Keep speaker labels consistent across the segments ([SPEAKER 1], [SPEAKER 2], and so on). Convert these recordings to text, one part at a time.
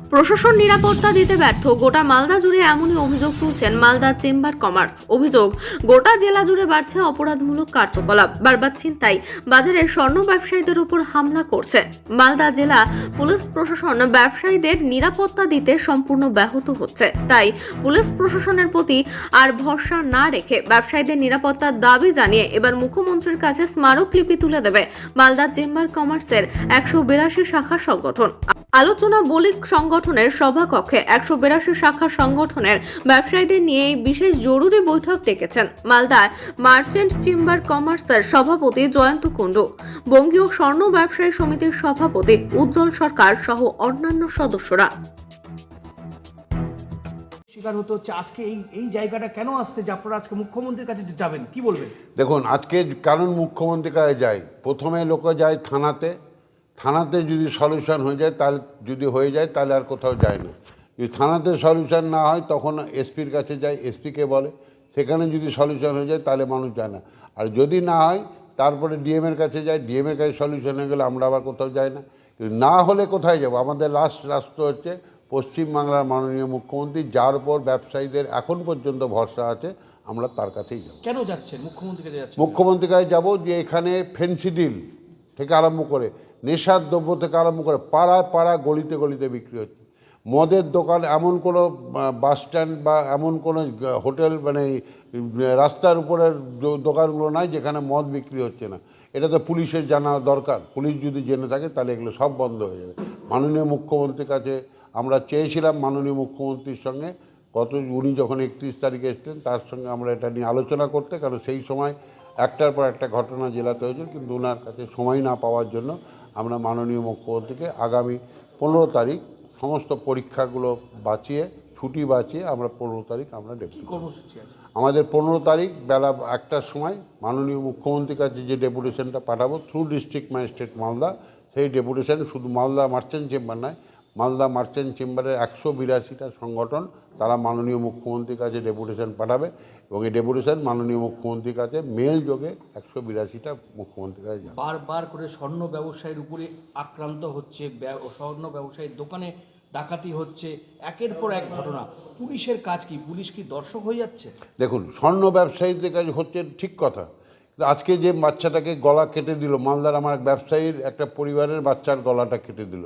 [SPEAKER 1] প্রশাসন নিরাপত্তা দিতে ব্যর্থ। গোটা মালদা জুড়ে এমনই অভিযোগ তুলছেন মালদা চেম্বার কমার্স। অভিযোগ, গোটা জেলা জুড়ে বাড়ছে অপরাধমূলক কার্যকলাপ, বারবার ছিনতাই। বাজারে স্বর্ণ ব্যবসায়ীদের উপর হামলা করছে। মালদা জেলা পুলিশ প্রশাসন ব্যবসায়ীদের নিরাপত্তা দিতে সম্পূর্ণ ব্যাহত হচ্ছে। তাই পুলিশ প্রশাসনের প্রতি আর ভরসা না রেখে ব্যবসায়ীদের নিরাপত্তার দাবি জানিয়ে এবার মুখ্যমন্ত্রীর কাছে স্মারকলিপি তুলে দেবে মালদা চেম্বার কমার্সের একশো বিরাশি শাখা সংগঠন। আলোচনা বলিক সংগঠনের সভাকক্ষে একশো বিরাশি শাখা সংগঠনের ব্যবসায়ীদের নিয়ে এই বিশেষ জরুরি বৈঠক ডেকেছেন মালদার মার্চেন্ট চেম্বার কমার্সের সভাপতি জয়ন্ত কুণ্ডু। বঙ্গীয় স্বর্ণ ব্যবসায়ী সমিতির সভাপতি উজ্জ্বল সরকার সহ অন্যান্য সদস্যরা।
[SPEAKER 2] শিকার হতে হচ্ছে আজকে এই এই জায়গাটা কেন আসছে যে আপনারা আজকে মুখ্যমন্ত্রীর কাছে যে যাবেন? কি বলবেন?
[SPEAKER 3] দেখুন আজকে কারণ মুখ্যমন্ত্রীর কাছে যায় প্রথমে লোকে যায় থানাতে থানাতে যদি সলিউশন হয়ে যায় তাহলে যদি হয়ে যায় তাহলে আর কোথাও যায় না। যদি থানাতে সলিউশন না হয় তখন এসপির কাছে যায় এসপিকে বলে। সেখানে যদি সলিউশন হয়ে যায় তাহলে মানুষ যায় না। আর যদি না হয় তারপরে ডিএমের কাছে যায় ডিএমের কাছে সলিউশন হয়ে গেলে আমরা আবার কোথাও যাই না। কিন্তু না হলে কোথায় যাব? আমাদের লাস্ট রাস্তা হচ্ছে পশ্চিমবাংলার মাননীয় মুখ্যমন্ত্রী যার উপর ব্যবসায়ীদের এখন পর্যন্ত ভরসা আছে আমরা তার কাছেই যাব।
[SPEAKER 2] কেন যাচ্ছেন? মুখ্যমন্ত্রী
[SPEAKER 3] মুখ্যমন্ত্রীর কাছে যাব যে এখানে ফেন্সিডিল থেকে আরম্ভ করে। নেশার দ্রব্য থেকে আরম্ভ করে পাড়ায় পাড়া গলিতে গলিতে বিক্রি হচ্ছে। মদের দোকান এমন কোনো বাস স্ট্যান্ড বা এমন কোনো হোটেল মানে রাস্তার উপরের দোকানগুলো নাই যেখানে মদ বিক্রি হচ্ছে না। এটা তো পুলিশের জানা দরকার। পুলিশ যদি জেনে থাকে তাহলে এগুলো সব বন্ধ হয়ে যাবে। মাননীয় মুখ্যমন্ত্রীর কাছে আমরা চেয়েছিলাম মাননীয় মুখ্যমন্ত্রীর সঙ্গে, গত উনি যখন একত্রিশ তারিখে এসেছিলেন তার সঙ্গে আমরা এটা নিয়ে আলোচনা করতে, কারণ সেই সময় একটার পর একটা ঘটনা জেলাতে হয়েছিল কিন্তু ওনার কাছে সময় না পাওয়ার জন্য আমরা মাননীয় মুখ্যমন্ত্রীকে আগামী পনেরো তারিখ সমস্ত পরীক্ষাগুলো বাঁচিয়ে ছুটি বাঁচিয়ে আমরা পনেরো তারিখ আমরা ডেপুটি
[SPEAKER 2] কর্মসূচি আছে?
[SPEAKER 3] আমাদের পনেরো তারিখ বেলা একটার সময় মাননীয় মুখ্যমন্ত্রীর কাছে যে ডেপুটেশনটা পাঠাবো থ্রু ডিস্ট্রিক্ট ম্যাজিস্ট্রেট মালদা সেই ডেপুটেশন শুধু মালদা মার্চেন্ট চেম্বার নয় মালদা মার্চেন্ট চেম্বারের একশো বিরাশিটা সংগঠন তারা মাননীয় মুখ্যমন্ত্রীর কাছে ডেপুটেশন পাঠাবে এবং এই ডেপুটেশন মাননীয় মুখ্যমন্ত্রীর কাছে মেল যোগে একশো বিরাশিটা মুখ্যমন্ত্রীর কাছে যাবে।
[SPEAKER 2] বারবার করে স্বর্ণ ব্যবসায়ীর উপরে আক্রান্ত হচ্ছে স্বর্ণ ব্যবসায়ীর দোকানে ডাকাতি হচ্ছে একের পর এক ঘটনা। পুলিশের কাজ কি? পুলিশ কি দর্শক হয়ে যাচ্ছে?
[SPEAKER 3] দেখুন স্বর্ণ ব্যবসায়ীদের কাছে হচ্ছে ঠিক কথা। আজকে যে বাচ্চাটাকে গলা কেটে দিল মালদার আমার এক ব্যবসায়ীর একটা পরিবারের বাচ্চার গলাটা কেটে দিল।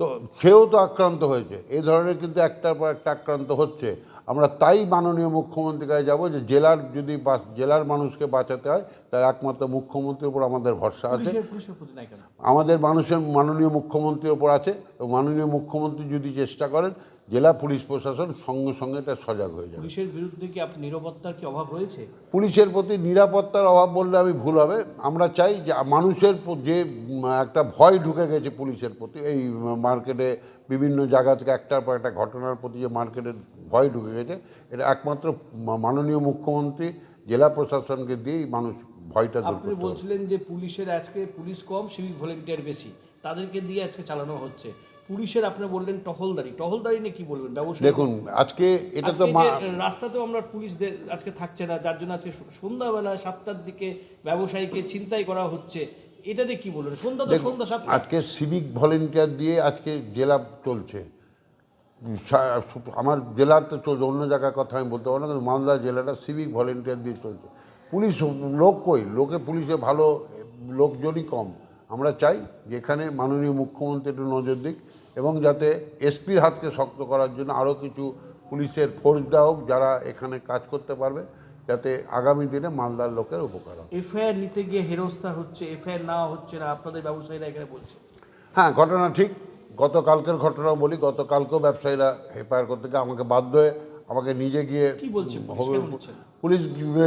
[SPEAKER 3] তো সেও তো আক্রান্ত হয়েছে। এই ধরনের কিন্তু একটার পর একটা আক্রান্ত হচ্ছে। আমরা তাই মাননীয় মুখ্যমন্ত্রীর কাছে যাব যে জেলার যদি জেলার মানুষকে বাঁচাতে হয় তার একমাত্র মুখ্যমন্ত্রীর উপর আমাদের ভরসা আছে। আমাদের মানুষের মাননীয় মুখ্যমন্ত্রীর ওপর আছে। তো মাননীয় মুখ্যমন্ত্রী যদি চেষ্টা করেন জেলা পুলিশ প্রশাসন সঙ্গে সঙ্গে এটা সজাগ হয়ে যাবে।
[SPEAKER 2] পুলিশের বিরুদ্ধে কি আপনি নিরাপত্তার কি অভাব রয়েছে?
[SPEAKER 3] পুলিশের প্রতি নিরাপত্তার অভাব বললে আমি ভুল হবে। আমরা চাই যে মানুষের যে একটা ভয় ঢুকে গেছে পুলিশের প্রতি এই মার্কেটে বিভিন্ন জায়গা থেকে একটার পর একটা ঘটনার প্রতি যে মার্কেটের ভয় ঢুকে গেছে এটা একমাত্র মাননীয় মুখ্যমন্ত্রী জেলা প্রশাসনকে দিয়েই মানুষ ভয়টা দূর
[SPEAKER 2] আপনি বলছিলেন যে পুলিশের আজকে পুলিশ কম সিভিক ভলেন্টিয়ার বেশি। তাদেরকে দিয়ে আজকে চালানো হচ্ছে। পুলিশের আপনি বললেন টহলদারি। টহলদারি নিয়ে কি বলবেন? ব্যবস্থা
[SPEAKER 3] দেখুন আজকে এটা তো
[SPEAKER 2] রাস্তাতেও আমরা পুলিশদের আজকে থাকছে না যার জন্য আজকে সন্ধ্যাবেলা সাতটার দিকে ব্যবসায়ীকে চিন্তাই করা হচ্ছে এটা দিয়ে কি বলবেন? সন্ধ্যা তো সন্ধ্যা সাত
[SPEAKER 3] আজকে সিভিক ভলেন্টিয়ার দিয়ে আজকে জেলা চলছে। আমার জেলার তো চলছে অন্য জায়গার কথা আমি বলতে পারব না কিন্তু মালদা জেলাটা সিভিক ভলেন্টিয়ার দিয়ে চলছে। পুলিশ লোক কই? লোকে পুলিশে ভালো লোকজনই কম। আমরা চাই যেখানে মাননীয় মুখ্যমন্ত্রী একটু নজর দিক। এবং যাতে এসপির হাতকে শক্ত করার জন্য আরও কিছু পুলিশের ফোর্স দেওয়া হোক যারা এখানে কাজ করতে পারবে যাতে আগামী দিনে মালদার লোকের উপকার হয়
[SPEAKER 2] এফআইআর নিতে গিয়ে হেরস্তা হচ্ছে এফআইআর না হচ্ছে না আপনাদের ব্যবসায়ীরা এখানে বলছে?
[SPEAKER 3] হ্যাঁ ঘটনা ঠিক। গতকালকের ঘটনা বলি গতকালকেও ব্যবসায়ীরা এফআইআর করতে গিয়ে আমাকে বাধ্য হয়ে আমাকে নিজে গিয়ে
[SPEAKER 2] কি বলছে পুলিশ?
[SPEAKER 3] হবে- পুলিশ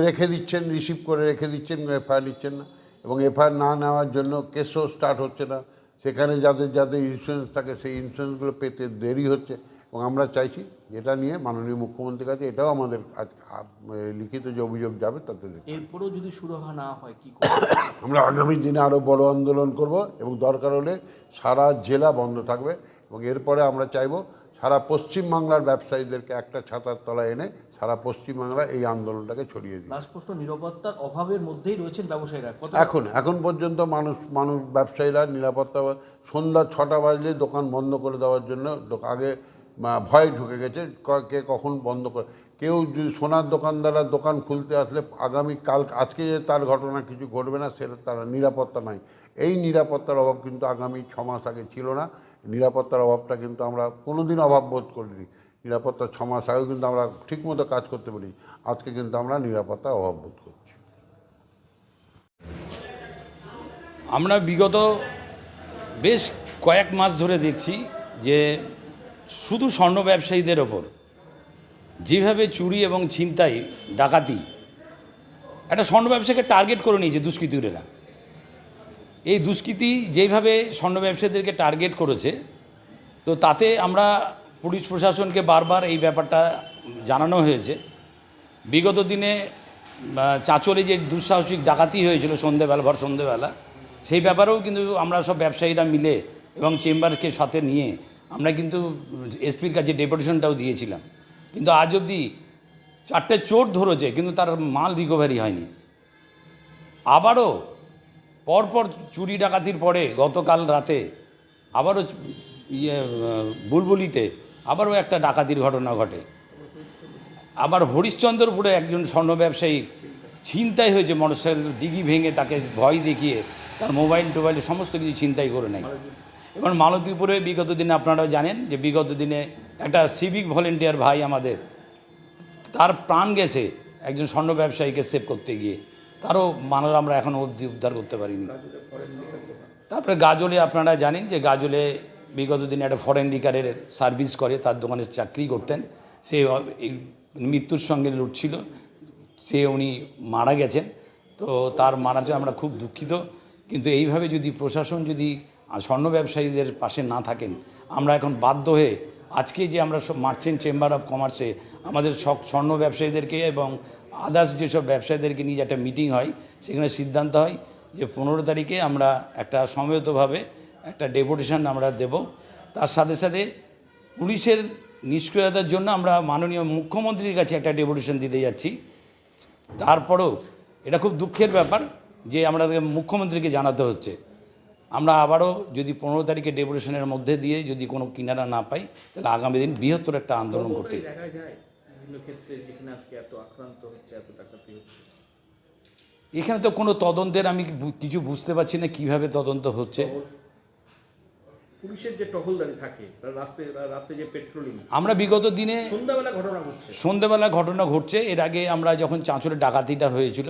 [SPEAKER 3] রেখে দিচ্ছেন রিসিভ করে রেখে দিচ্ছেন এফআইআর নিচ্ছেন না। এবং এফআইআর না নেওয়ার জন্য কেসও স্টার্ট হচ্ছে না। সেখানে যাদের যাদের ইন্স্যুরেন্স থাকে সেই ইন্স্যুরেন্সগুলো পেতে দেরি হচ্ছে। এবং আমরা চাইছি এটা নিয়ে মাননীয় মুখ্যমন্ত্রীর কাছে এটাও আমাদের লিখিত যে অভিযোগ যাবে তাতে
[SPEAKER 2] এরপরেও যদি সুরাহা না হয় কি
[SPEAKER 3] আমরা আগামী দিনে আরও বড় আন্দোলন করব এবং দরকার হলে সারা জেলা বন্ধ থাকবে এবং এরপরে আমরা চাইব সারা পশ্চিমবাংলার ব্যবসায়ীদেরকে একটা ছাতার তলায় এনে সারা পশ্চিমবাংলা এই আন্দোলনটাকে ছড়িয়ে দিই
[SPEAKER 2] রাজস্পষ্ট নিরাপত্তার অভাবের মধ্যেই রয়েছেন ব্যবসায়ীরা।
[SPEAKER 3] এখন এখন পর্যন্ত মানুষ মানুষ ব্যবসায়ীরা নিরাপত্তা সন্ধ্যা ছটা বাজলে দোকান বন্ধ করে দেওয়ার জন্য আগে ভয় ঢুকে গেছে কে কখন বন্ধ করে কেউ যদি সোনার দোকানদাররা দোকান খুলতে আসলে আগামী কাল আজকে যে তার ঘটনা কিছু ঘটবে না সেটা তারা নিরাপত্তা নাই। এই নিরাপত্তার অভাব কিন্তু আগামী ছ মাস আগে ছিল না। নিরাপত্তার অভাবটা কিন্তু আমরা কোনোদিন অভাব বোধ করিনি। নিরাপত্তার ছ মাস আগেও কিন্তু আমরা ঠিকমতো কাজ করতে পারি আজকে কিন্তু আমরা নিরাপত্তার অভাব বোধ করছি।
[SPEAKER 4] আমরা বিগত বেশ কয়েক মাস ধরে দেখছি যে শুধু স্বর্ণ ব্যবসায়ীদের ওপর যেভাবে চুরি এবং ছিনতাই, ডাকাতি, একটা স্বর্ণ ব্যবসাকে টার্গেট করে নিয়েছে দুষ্কৃতীরা। এই দুষ্কৃতী যেইভাবে স্বর্ণ ব্যবসায়ীদেরকে টার্গেট করেছে, তো তাতে আমরা পুলিশ প্রশাসনকে বারবার এই ব্যাপারটা জানানো হয়েছে। বিগত দিনে চাঁচলে যে দুঃসাহসিক ডাকাতি হয়েছিল সন্ধেবেলা, ভর সন্ধেবেলা, সেই ব্যাপারেও কিন্তু আমরা সব ব্যবসায়ীরা মিলে এবং চেম্বারকে সাথে নিয়ে আমরা কিন্তু এসপির কাছে ডেপুটেশনটাও দিয়েছিলাম। কিন্তু আজ অবধি চারটে চোর ধরেছে, কিন্তু তার মাল রিকভারি হয়নি। আবারও পরপর চুরি ডাকাতির পরে গতকাল রাতে আবারও ইয়ে বুলবুলিতে আবারও একটা ডাকাতির ঘটনা ঘটে। আবার হরিশ্চন্দ্রপুরে একজন স্বর্ণ ব্যবসায়ী ছিনতাই হয়েছে, মোটরসাইকেল ডিগি ভেঙে তাকে ভয় দেখিয়ে তার মোবাইল টোবাইল সমস্ত কিছু ছিনতাই করে নেয়। এবার মালতীপুরে বিগত দিনে আপনারা জানেন যে বিগত দিনে একটা সিভিক ভলেন্টিয়ার ভাই আমাদের, তার প্রাণ গেছে একজন স্বর্ণ ব্যবসায়ীকে সেভ করতে গিয়ে। তারও মানব আমরা এখনও অবধি উদ্ধার করতে পারিনি। তারপরে গাজলে আপনারা জানেন যে গাজলে বিগত দিনে একটা ফরেন লিকারের সার্ভিস করে, তার দোকানে চাকরি করতেন। সে মৃত্যুর সঙ্গে লড়ছিল সে উনি মারা গেছেন। তো তার মারাতে আমরা খুব দুঃখিত। কিন্তু এইভাবে যদি প্রশাসন যদি স্বর্ণ ব্যবসায়ীদের পাশে না থাকেন, আমরা এখন বাধ্য হয়ে আজকে যে আমরা সব মার্চেন্ট চেম্বার অফ কমার্সে আমাদের সব স্বর্ণ ব্যবসায়ীদেরকে এবং আদার্স যেসব ব্যবসায়ীদেরকে নিয়ে একটা মিটিং হয়, সেখানে সিদ্ধান্ত হয় যে পনেরো তারিখে আমরা একটা সমবেতভাবে একটা ডেপুটেশন আমরা দেব। তার সাথে সাথে পুলিশের নিষ্ক্রিয়তার জন্য আমরা মাননীয় মুখ্যমন্ত্রীর কাছে একটা ডেপুটেশন দিতে যাচ্ছি। তারপরেও এটা খুব দুঃখের ব্যাপার যে আমাদের মুখ্যমন্ত্রীকে জানাতে হচ্ছে। আমরা আবারও যদি পনেরো তারিখে ডেপুটেশনের মধ্যে দিয়ে যদি কোনো কিনারা না পাই তাহলে আগামী দিন বৃহত্তর একটা আন্দোলন করতে এখানে তো কোনো তদন্তের আমি কিছু বুঝতে পারছি না কীভাবে তদন্ত হচ্ছে।
[SPEAKER 2] পুলিশের যে টহলদারি থাকে রাস্তায় রাতে যে পেট্রোলিং।
[SPEAKER 4] আমরা বিগত দিনে
[SPEAKER 2] সন্ধ্যাবেলা ঘটনা ঘটছে।
[SPEAKER 4] ঘটনা ঘটছে। এর আগে আমরা যখন চাঁচলের ডাকাতিটা হয়েছিল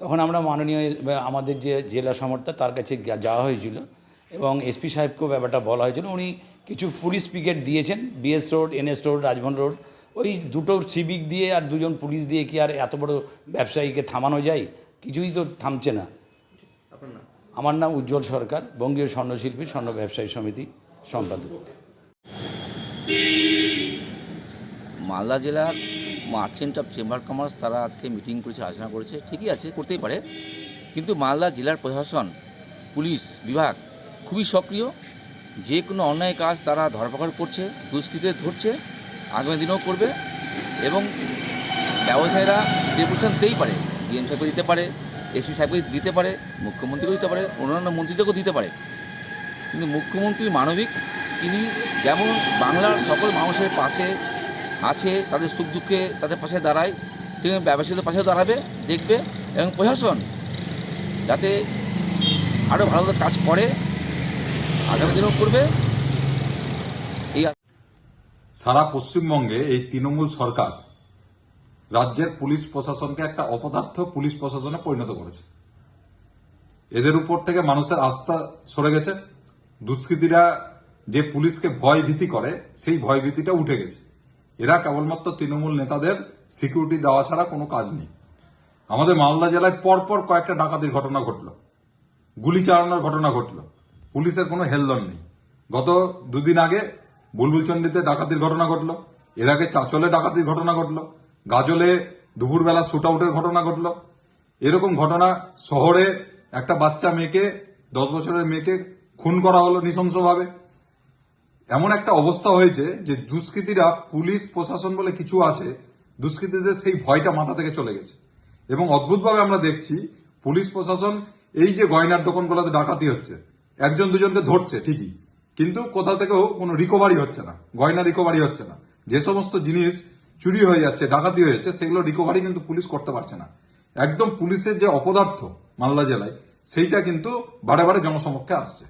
[SPEAKER 4] তখন আমরা মাননীয় আমাদের যে জেলা সমর্থা তার কাছে যাওয়া হয়েছিল এবং এসপি সাহেবকেও ব্যাপারটা বলা হয়েছিল। উনি কিছু পুলিশ পিকেট দিয়েছেন BS road NS road Raj Bhavan road. ওই দুটো সিভিক দিয়ে আর দুজন পুলিশ দিয়ে কি আর এত বড় ব্যবসায়ীকে থামানো যায়? কিছুই তো থামছে না। আমার নাম উজ্জ্বল সরকার বঙ্গীয় স্বর্ণশিল্পী স্বর্ণ ব্যবসায়ী সমিতি সম্পাদক।
[SPEAKER 5] মালদা জেলার মার্চেন্ট অফ চেম্বার কমার্স তারা আজকে মিটিং করেছে, আলোচনা করেছে। ঠিকই আছে, করতেই পারে। কিন্তু মালদা জেলার প্রশাসন, পুলিশ বিভাগ খুবই সক্রিয়। যে কোনো অন্যায় কাজ তারা ধরপাকড় করছে দুষ্কৃতীদের ধরছে, আগামী দিনেও করবে এবং ব্যবসায়ীরা ডেপুটেশন দিতেই পারে। ডিএম সাহেবকে দিতে পারে, এসপি সাহেবকে দিতে পারে, মুখ্যমন্ত্রীকেও দিতে পারে, অন্যান্য মন্ত্রীদেরকেও দিতে পারে। কিন্তু মুখ্যমন্ত্রী মানবিক, তিনি যেমন বাংলার সকল মানুষের পাশে আছে, তাদের সুখ দুঃখে তাদের পাশে দাঁড়ায়। সেখানে ব্যবসায়ীদের পাশে দাঁড়াবে, দেখবে এবং প্রশাসন যাতে আরও ভালো কাজ করে, আগামী দিনেও করবে। এই
[SPEAKER 6] সারা পশ্চিমবঙ্গে এই তৃণমূল সরকার রাজ্যের পুলিশ প্রশাসনকে একটা অপদার্থ পুলিশ প্রশাসনে পরিণত করেছে। এদের উপর থেকে মানুষের আস্থা সরে গেছে। দুষ্কৃতীরা যে পুলিশকে ভয় ভীতি করে, সেই ভয় ভীতিটা উঠে গেছে। এরা কেবলমাত্র তৃণমূল নেতাদের সিকিউরিটি দেওয়া ছাড়া কোনো কাজ নেই। আমাদের মালদা জেলায় পরপর কয়েকটা ডাকাতির ঘটনা ঘটলো। গুলি চালানোর ঘটনা ঘটলো। পুলিশের কোনো হেলদন নেই। গত দুদিন আগে বুলবুলচন্ডিতে ডাকাতির ঘটনা ঘটলো। এর আগে চাঁচলে ডাকাতির ঘটনা ঘটলো। গাজলে দুপুরবেলা শুট আউটের ঘটনা ঘটলো। এরকম ঘটনা শহরে একটা বাচ্চা মেয়েকে, দশ বছরের মেয়েকে খুন করা হলো নৃশংসভাবে। এমন একটা অবস্থা হয়েছে যে দুষ্কৃতীরা পুলিশ, প্রশাসন বলে কিছু আছে, দুষ্কৃতীদের সেই ভয়টা মাথা থেকে চলে গেছে। এবং অদ্ভুতভাবে আমরা দেখছি পুলিশ, প্রশাসন এই যে গয়নার দোকানগুলোতে ডাকাতি হচ্ছে, একজন দুজনকে ধরছে ঠিকই, কিন্তু কোথা থেকেও কোনো রিকভারি হচ্ছে না, গয়না রিকভারি হচ্ছে না। যে সমস্ত জিনিস চুরি হয়ে যাচ্ছে, ডাকাতি হয়ে যাচ্ছে, সেগুলো রিকভারি কিন্তু পুলিশ করতে পারছে না। একদম পুলিশের যে অপদার্থ মালদা জেলায়, সেইটা কিন্তু বারে বারে জনসমক্ষে আসছে।